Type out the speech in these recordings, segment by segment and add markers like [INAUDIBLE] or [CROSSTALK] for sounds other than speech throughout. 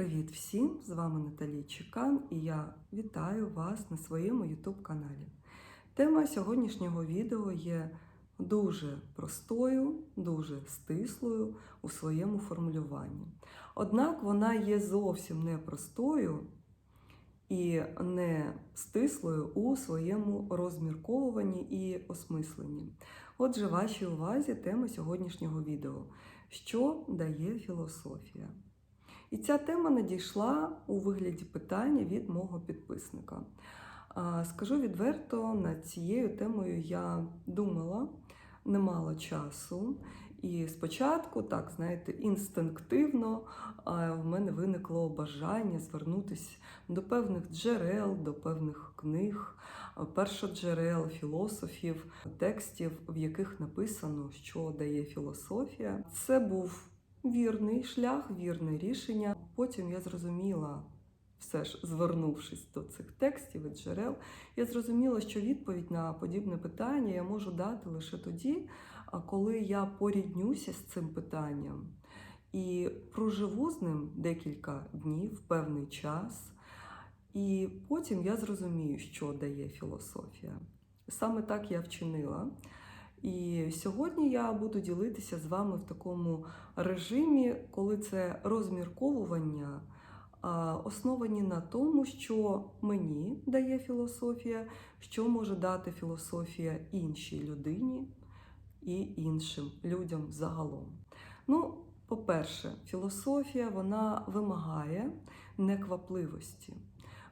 Привіт всім! З вами Наталі Чекан і я вітаю вас на своєму YouTube каналі. Тема сьогоднішнього відео є дуже простою, дуже стислою у своєму формулюванні. Однак вона є зовсім не простою і не стислою у своєму розмірковуванні і осмисленні. Отже, вашій увазі тема сьогоднішнього відео: що дає філософія? І ця тема надійшла у вигляді питання від мого підписника. Скажу відверто, над цією темою я думала, не мала часу. І спочатку, так, знаєте, інстинктивно в мене виникло бажання звернутися до певних джерел, до певних книг, першоджерел, філософів, текстів, в яких написано, що дає філософія. Це був вірний шлях, вірне рішення. Потім я зрозуміла, все ж звернувшись до цих текстів і джерел, я зрозуміла, що відповідь на подібне питання я можу дати лише тоді, коли я поріднюся з цим питанням і проживу з ним декілька днів, певний час. І потім я зрозумію, що дає філософія. Саме так я вчинила. І сьогодні я буду ділитися з вами в такому режимі, коли це розмірковування, основані на тому, що мені дає філософія, що може дати філософія іншій людині і іншим людям загалом. Ну, по-перше, філософія вона вимагає неквапливості.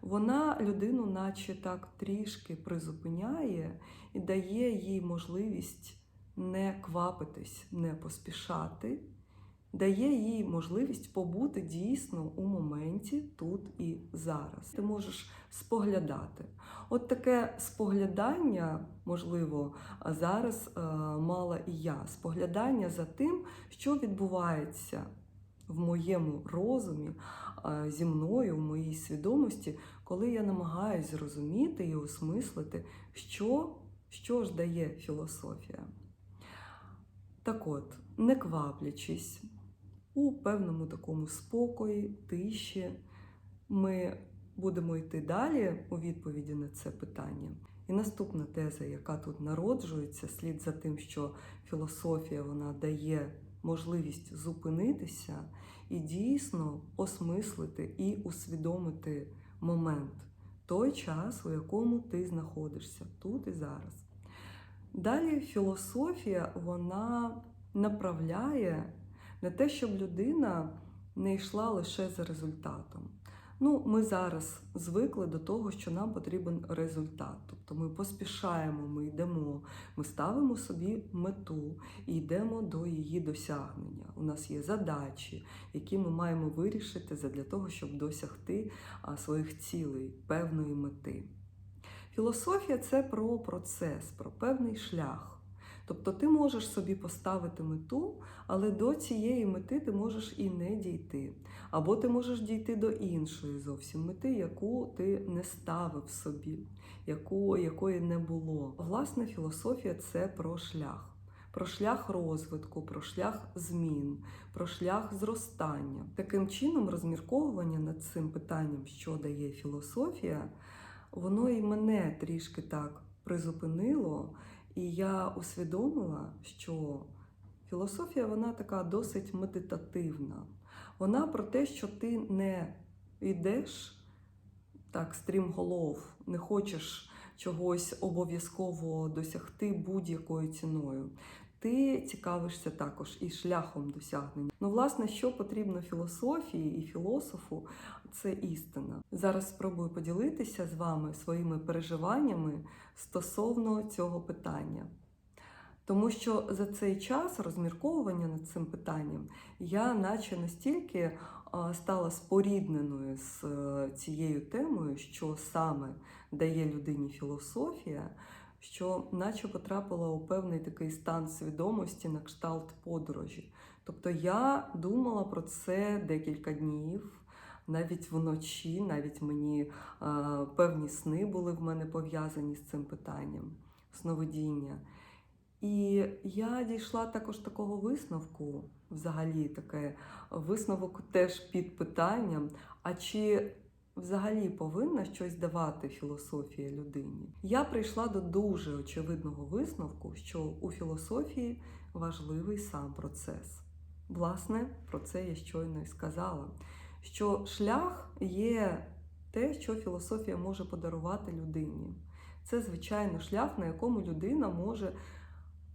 Вона людину, наче так трішки призупиняє і дає їй можливість не квапитись, не поспішати, дає їй можливість побути дійсно у моменті тут і зараз. Ти можеш споглядати. От таке споглядання, можливо, зараз е, мала і я. Споглядання за тим, що відбувається в моєму розумі, зі мною, в моїй свідомості, коли я намагаюся зрозуміти і осмислити, що, що ж дає філософія. Так от, не кваплячись, у певному такому спокої, тиші, ми будемо йти далі у відповіді на це питання. І наступна теза, яка тут народжується, слід за тим, що філософія вона дає можливість зупинитися і дійсно осмислити і усвідомити момент, той час, у якому ти знаходишся тут і зараз. Далі філософія вона направляє на те, щоб людина не йшла лише за результатом. Ну, ми зараз звикли до того, що нам потрібен результат. Тобто ми поспішаємо, ми йдемо, ми ставимо собі мету і йдемо до її досягнення. У нас є задачі, які ми маємо вирішити для того, щоб досягти своїх цілей, певної мети. Філософія це про процес, про певний шлях. Тобто ти можеш собі поставити мету, але до цієї мети ти можеш і не дійти. Або ти можеш дійти до іншої зовсім мети, яку ти не ставив собі, яку, якої не було. Власне, філософія це про шлях. Про шлях розвитку, про шлях змін, про шлях зростання. Таким чином, розмірковування над цим питанням, що дає філософія, воно і мене трішки так призупинило. І я усвідомила, що філософія вона така досить медитативна. Вона про те, що ти не йдеш так, стрімголов, не хочеш чогось обов'язково досягти будь-якою ціною. Ти цікавишся також і шляхом досягнення. Ну, власне, що потрібно філософії і філософу, це істина. Зараз спробую поділитися з вами своїми переживаннями стосовно цього питання. Тому що за цей час розмірковування над цим питанням я, наче настільки стала спорідненою з е, цією темою, що саме дає людині філософія що наче потрапила у певний такий стан свідомості на кшталт подорожі. Тобто я думала про це декілька днів. Навіть вночі, навіть мені а, певні сни були в мене пов'язані з цим питанням сновидіння. І я дійшла також такого висновку, взагалі таке висновок теж під питанням. А чи взагалі повинна щось давати філософія людині? Я прийшла до дуже очевидного висновку, що у філософії важливий сам процес. Власне, про це я щойно і сказала. Що шлях є те, що філософія може подарувати людині. Це, звичайно, шлях, на якому людина може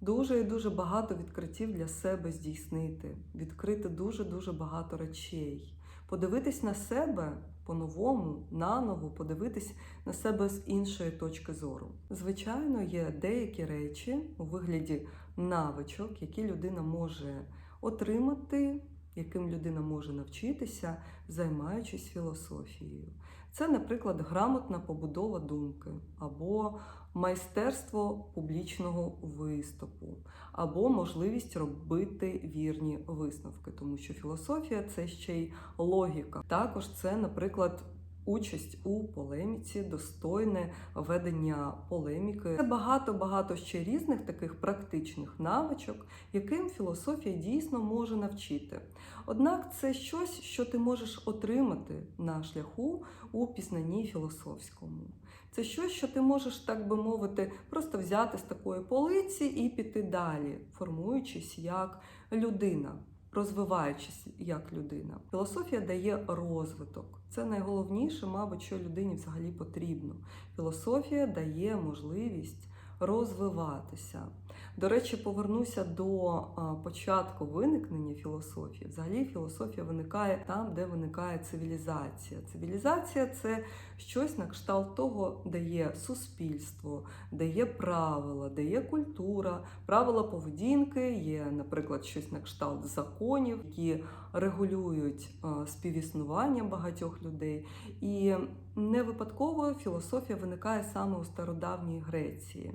дуже і дуже багато відкриттів для себе здійснити, відкрити дуже-дуже багато речей, подивитись на себе по-новому, наново, подивитись на себе з іншої точки зору. Звичайно, є деякі речі у вигляді навичок, які людина може отримати, яким людина може навчитися, займаючись філософією. Це, наприклад, грамотна побудова думки, або майстерство публічного виступу, або можливість робити вірні висновки, тому що філософія це ще й логіка. Також це, наприклад, участь у полеміці, достойне ведення полеміки. Це багато-багато ще різних таких практичних навичок, яким філософія дійсно може навчити. Однак це щось, що ти можеш отримати на шляху у пізнанні філософському. Це щось, що ти можеш, так би мовити, просто взяти з такої полиці і піти далі, формуючись як людина, розвиваючись як людина. Філософія дає розвиток. Це найголовніше, мабуть, що людині взагалі потрібно. Філософія дає можливість розвиватися. До речі, повернуся до початку виникнення філософії. Взагалі, філософія виникає там, де виникає цивілізація. Цивілізація це щось на кшталт того, де є суспільство, де є правила, де є культура, правила поведінки, є, наприклад, щось на кшталт законів, які регулюють співіснування багатьох людей. І не випадково філософія виникає саме у стародавній Греції.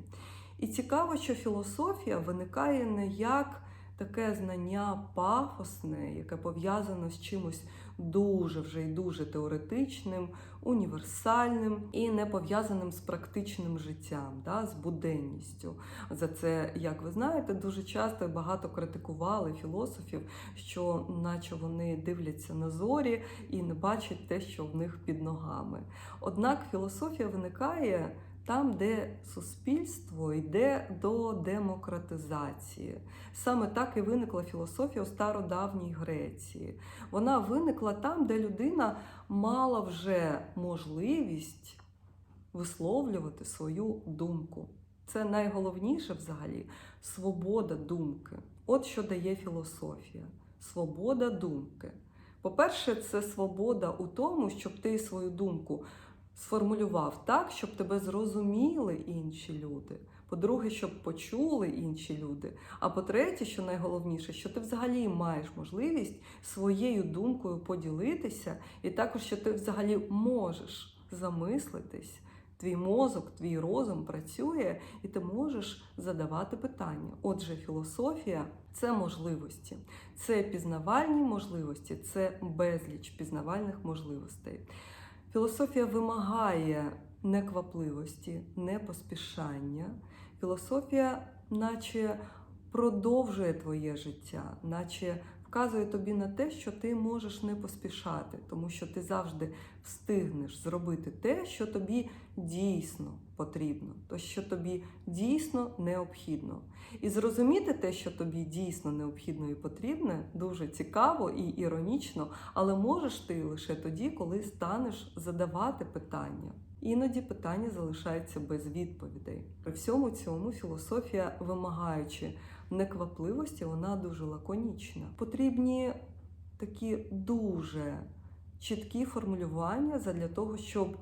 І цікаво, що філософія виникає не як таке знання пафосне, яке пов'язане з чимось дуже вже і дуже теоретичним, універсальним і не пов'язаним з практичним життям, да, з буденністю. За це, як ви знаєте, дуже часто і багато критикували філософів, що наче вони дивляться на зорі і не бачать те, що в них під ногами. Однак філософія виникає там, де суспільство йде до демократизації. Саме так і виникла філософія у стародавній Греції. Вона виникла там, де людина мала вже можливість висловлювати свою думку. Це найголовніше взагалі свобода думки. От що дає філософія. Свобода думки. По-перше, це свобода у тому, щоб ти свою думку сформулював так, щоб тебе зрозуміли інші люди. По-друге, щоб почули інші люди. А по-третє, що найголовніше, що ти взагалі маєш можливість своєю думкою поділитися, і також, що ти взагалі можеш замислитись. Твій мозок, твій розум працює, і ти можеш задавати питання. Отже, філософія це можливості, це пізнавальні можливості, це безліч пізнавальних можливостей. Філософія вимагає неквапливості, непоспішання. Філософія, наче продовжує твоє життя, наче вказує тобі на те, що ти можеш не поспішати, тому що ти завжди встигнеш зробити те, що тобі дійсно потрібно, то що тобі дійсно необхідно. І зрозуміти те, що тобі дійсно необхідно і потрібне, дуже цікаво і іронічно, але можеш ти лише тоді, коли станеш задавати питання. Іноді питання залишаються без відповідей. При всьому цьому філософія, вимагаючи неквапливості, вона дуже лаконічна. Потрібні такі дуже чіткі формулювання для того, щоб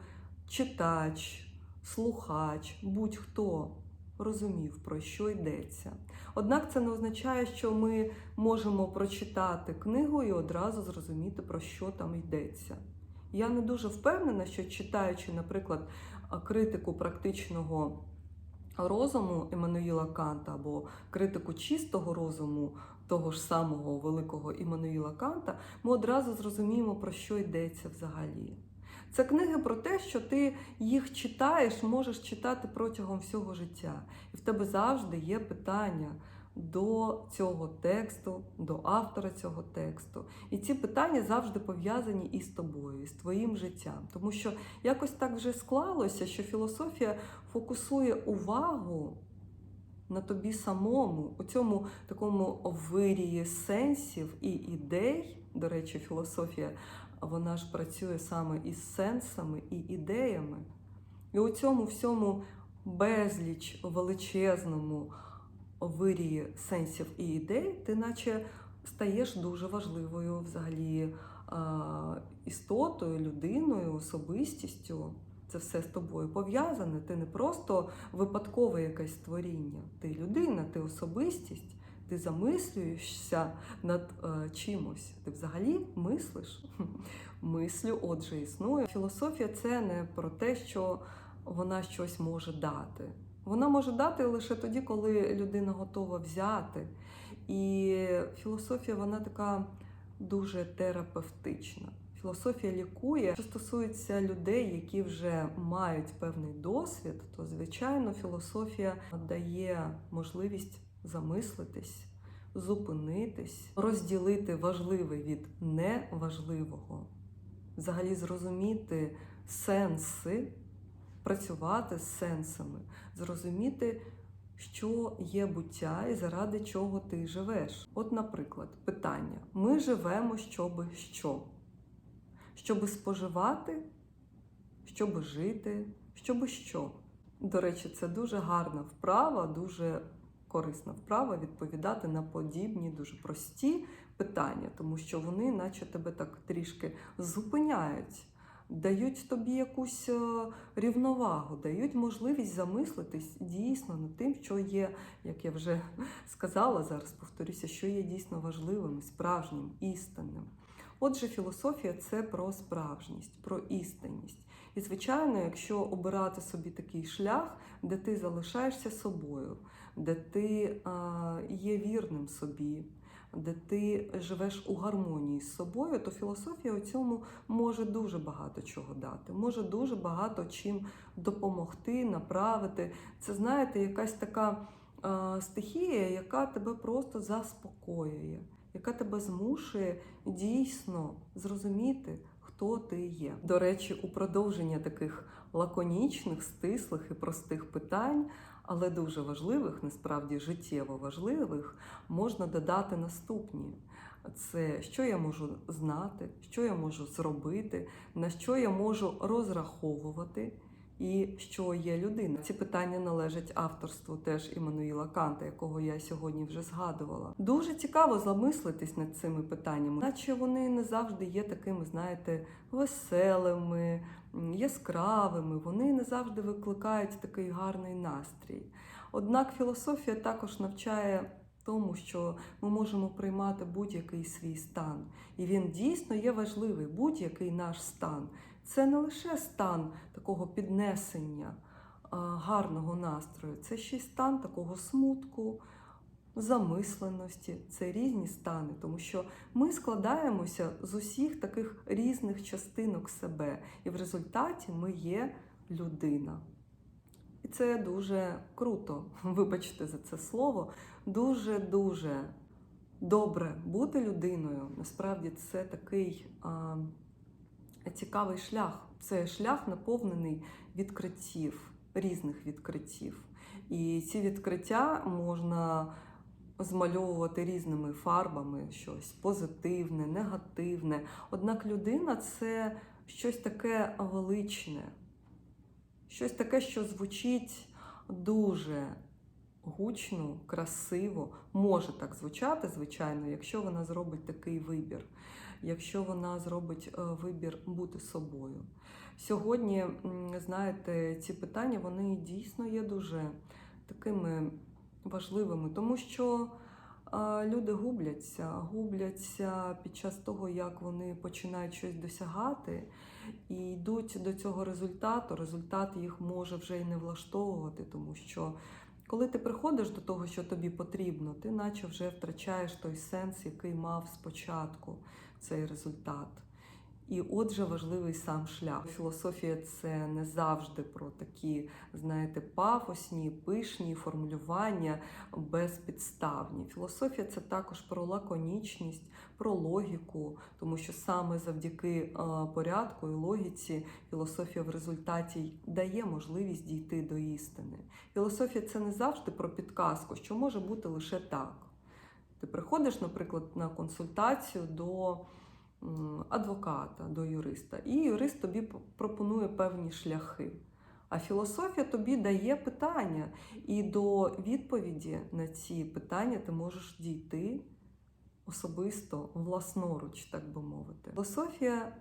читач, слухач, будь-хто розумів, про що йдеться. Однак це не означає, що ми можемо прочитати книгу і одразу зрозуміти, про що там йдеться. Я не дуже впевнена, що читаючи, наприклад, критику практичного розуму Еммануїла Канта або критику чистого розуму того ж самого великого Іммануїла Канта, ми одразу зрозуміємо, про що йдеться взагалі. Це книги про те, що ти їх читаєш, можеш читати протягом всього життя. І в тебе завжди є питання до цього тексту, до автора цього тексту. І ці питання завжди пов'язані із тобою, із твоїм життям. Тому що якось так вже склалося, що філософія фокусує увагу на тобі самому, у цьому такому вирії сенсів і ідей. До речі, філософія вона ж працює саме із сенсами і ідеями. І у цьому всьому безліч величезному вирії сенсів і ідей, ти наче стаєш дуже важливою взагалі істотою, людиною, особистістю. Це все з тобою пов'язане. Ти не просто випадкове якесь створіння. Ти людина, ти особистість, ти замислюєшся над е, чимось. Ти взагалі мислиш? [LAUGHS] Мислю, отже, існує. Філософія це не про те, що вона щось може дати. Вона може дати лише тоді, коли людина готова взяти. І філософія вона така дуже терапевтична. Філософія лікує. Що стосується людей, які вже мають певний досвід, то звичайно філософія дає можливість замислитись, зупинитись, розділити важливе від неважливого, взагалі зрозуміти сенси, працювати з сенсами, зрозуміти. Що є буття і заради чого ти живеш? От, наприклад, питання: ми живемо, щоби що? Щоби споживати, щоби жити, щоби що? До речі, це дуже гарна вправа, дуже корисна вправа відповідати на подібні, дуже прості питання, тому що вони, наче тебе так трішки зупиняють дають тобі якусь е, рівновагу, дають можливість замислитись дійсно над тим, що є, як я вже [LAUGHS] сказала зараз, повторюся, що є дійсно важливим, справжнім, істинним. Отже, філософія це про справжність, про істинність. І, звичайно, якщо обирати собі такий шлях, де ти залишаєшся собою, де ти а, є вірним собі, де ти живеш у гармонії з собою, то філософія у цьому може дуже багато чого дати, може дуже багато чим допомогти, направити. Це, знаєте, якась така е, стихія, яка тебе просто заспокоює, яка тебе змушує дійсно зрозуміти. Хто ти є. До речі, у продовження таких лаконічних, стислих і простих питань але дуже важливих, насправді життєво важливих, можна додати наступні: це що я можу знати, що я можу зробити, на що я можу розраховувати. І що є людина. Ці питання належать авторству теж Іммануїла Канта, якого я сьогодні вже згадувала. Дуже цікаво замислитись над цими питаннями, наче вони не завжди є такими, знаєте, веселими, яскравими. Вони не завжди викликають такий гарний настрій. Однак філософія також навчає. Тому що ми можемо приймати будь-який свій стан, і він дійсно є важливий. Будь-який наш стан це не лише стан такого піднесення гарного настрою, це ще й стан такого смутку, замисленості. Це різні стани, тому що ми складаємося з усіх таких різних частинок себе, і в результаті ми є людина. І це дуже круто, [LAUGHS] вибачте за це слово. Дуже-дуже добре бути людиною. Насправді це такий а, цікавий шлях. Це шлях наповнений відкриттів, різних відкриттів. І ці відкриття можна змальовувати різними фарбами, щось позитивне, негативне. Однак людина це щось таке величне, щось таке, що звучить дуже гучно, красиво, може так звучати, звичайно, якщо вона зробить такий вибір, якщо вона зробить е, вибір бути собою. Сьогодні, знаєте, ці питання вони дійсно є дуже такими важливими, тому що люди губляться, губляться під час того, як вони починають щось досягати і йдуть до цього результату. Результат їх може вже й не влаштовувати, тому що коли ти приходиш до того, що тобі потрібно, ти наче вже втрачаєш той сенс, який мав спочатку цей результат. І отже, важливий сам шлях. Філософія це не завжди про такі, знаєте, пафосні, пишні формулювання безпідставні. Філософія це також про лаконічність, про логіку, тому що саме завдяки е, порядку і логіці філософія в результаті дає можливість дійти до істини. Філософія це не завжди про підказку, що може бути лише так. Ти приходиш, наприклад, на консультацію до адвоката, до юриста, і юрист тобі пропонує певні шляхи. А філософія тобі дає питання, і до відповіді на ці питання ти можеш дійти особисто, власноруч, так би мовити. Філософія,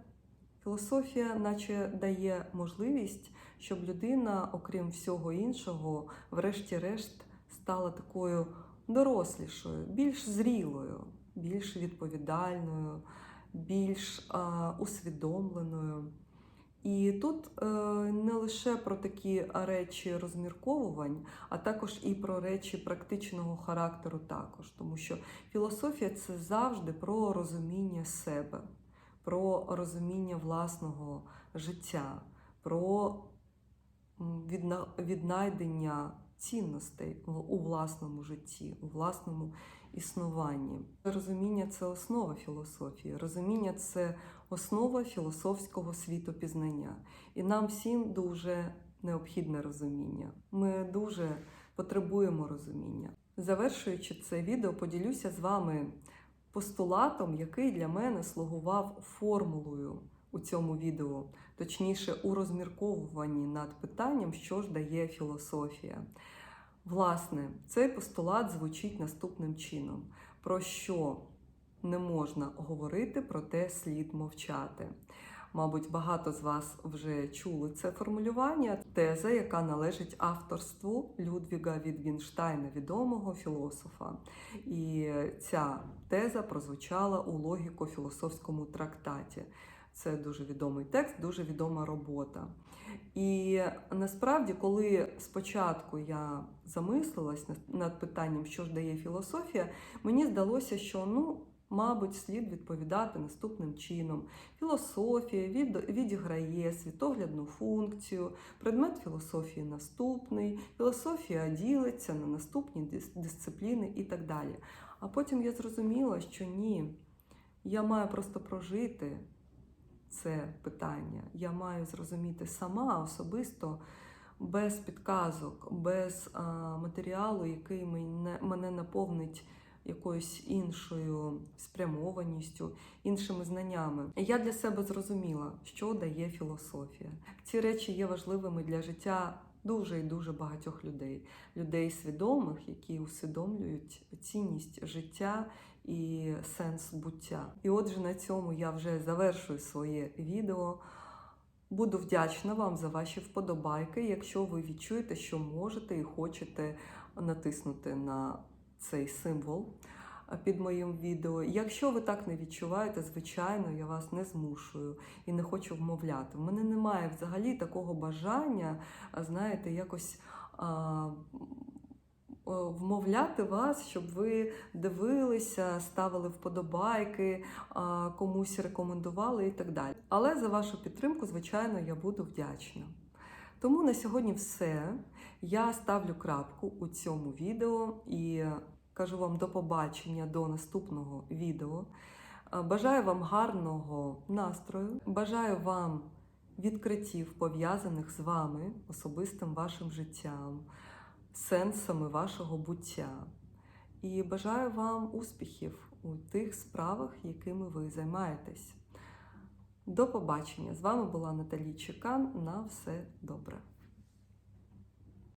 філософія, наче дає можливість, щоб людина, окрім всього іншого, врешті-решт стала такою дорослішою, більш зрілою, більш відповідальною, більш а, усвідомленою. І тут е, не лише про такі речі розмірковувань, а також і про речі практичного характеру також, тому що філософія це завжди про розуміння себе, про розуміння власного життя, про відна- віднайдення цінностей у власному житті, у власному існуванні. Розуміння це основа філософії. Розуміння це основа філософського світопізнання. І нам всім дуже необхідне розуміння. Ми дуже потребуємо розуміння. Завершуючи це відео, поділюся з вами постулатом, який для мене слугував формулою у цьому відео, точніше, у розмірковуванні над питанням, що ж дає філософія. Власне, цей постулат звучить наступним чином: про що не можна говорити, про те слід мовчати. Мабуть, багато з вас вже чули це формулювання, теза, яка належить авторству Людвіга Вітгенштайна, відомого філософа. І ця теза прозвучала у логіко-філософському трактаті. Це дуже відомий текст, дуже відома робота. І насправді, коли спочатку я замислилась над- питанням, що ж дає філософія, мені здалося, що ну, мабуть, слід відповідати наступним чином. Філософія відіграє світоглядну функцію, предмет філософії наступний, філософія ділиться на наступні дис- дисципліни і так далі. А потім я зрозуміла, що ні, я маю просто прожити це питання. Я маю зрозуміти сама особисто, без підказок, без а, матеріалу, який мене, мене наповнить якоюсь іншою спрямованістю, іншими знаннями. Я для себе зрозуміла, що дає філософія. Ці речі є важливими для життя дуже і дуже багатьох людей, людей свідомих, які усвідомлюють цінність життя і сенс буття. І отже, на цьому я вже завершую своє відео. Буду вдячна вам за ваші вподобайки, якщо ви відчуєте, що можете і хочете натиснути на цей символ під моїм відео. Якщо ви так не відчуваєте, звичайно, я вас не змушую і не хочу вмовляти. В мене немає взагалі такого бажання, знаєте, якось. А, Вмовляти вас, щоб ви дивилися, ставили вподобайки, комусь рекомендували і так далі. Але за вашу підтримку, звичайно, я буду вдячна. Тому на сьогодні все. Я ставлю крапку у цьому відео і кажу вам до побачення до наступного відео. Е, Бажаю вам гарного настрою, бажаю вам відкриттів, пов'язаних з вами, особистим вашим життям, сенсами вашого буття. І бажаю вам успіхів у тих справах, якими ви займаєтесь. До побачення! З вами була Наталі Чекан. На все добре.